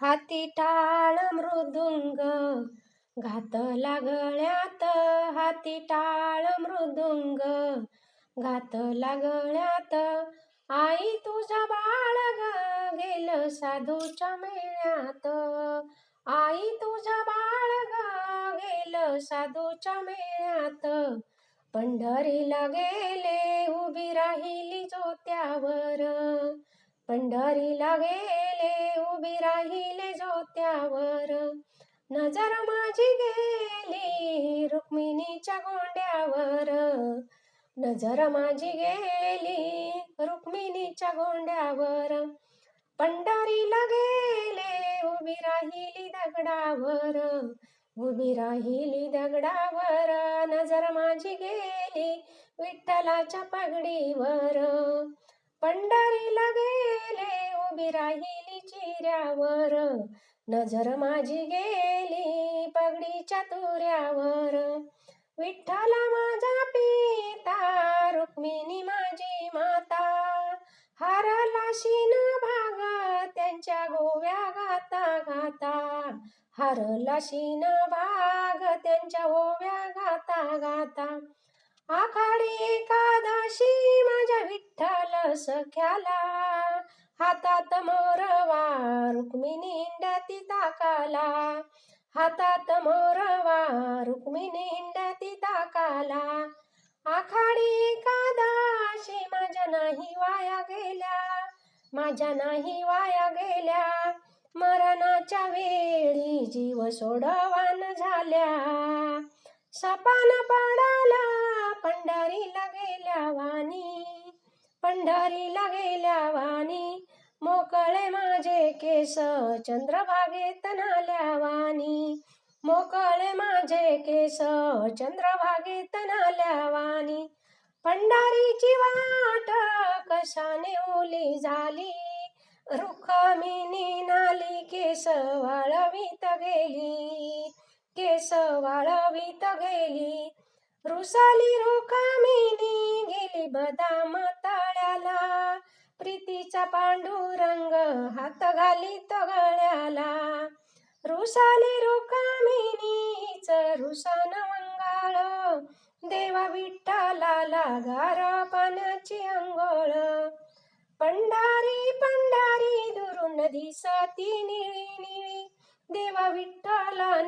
हाती टाळ मृदुंग घातला गळ्यात हाती टाळ मृदुंग घातला गळ्यात आई तुझा बाळ ग गेल साधूच्या मेळ्यात. आई तुझा बाळ ग गेल साधूच्या मेळ्यात. पंढरीला गेले उभी राहिली जोत्यावर. पंढरीला गेले गोंड्यावर नजर माझी गेली रुक्मिणीच्या गोंड्यावर. नजर माझी गेली रुक्मिणीच्या गोंड्यावर. पंढरीला गेले उभी राहिली दगडावर. उभी राहिली दगडावर नजर माझी गेली विठ्ठलाच्या पगडीवर. पंढरीला गेले उभी राहिली चिऱ्यावर नजर माझी गेली पगडीच्या तुऱ्यावर. विठ्ठला माझा पिता रुक्मिणी माझी माता. हरला शिन भाग त्यांच्या गोव्या गाता गाता. हरला शिन भाग त्यांच्या गोव्या गाता गाता. आखाडी एकादशी माझ्या विठ्ठल सख्याला. हातात मोरवा रुक्मिणी हिंडती ताकाला. हातात मोरवा रुक्मिणी हिंडती ताकाला. आखाडी एकादशी माझ्या नाही वाया गेल्या. माझ्या नाही वाया गेल्या. मरणाच्या वेळी जीव सोडवान झाल्या. सपान पडाला पंढरीला गेल्या वाणी. पंढरीला गेल्या वाणी केस चंद्रभागे नाल्या वाणी. मोकळे माझे केस चंद्रभागे नाल्या वाणी. वाट कशाने ओली झाली? रुखमिनी नाली केस वाळवीत गेली. केस वाळवीत गेली. रुसाली रुखामिनी गेली बदाम तळ्याला. प्रीतीचा पांडुरंग हात घाली तो गळ्याला. रुसाली रुकामिनीच रुसान मंगाळ देवा विठ्ठलाला गार पाण्याची अंघोळ पंढारी पंढारी दुरून दिसती निळी निळी. देवा विठ्ठला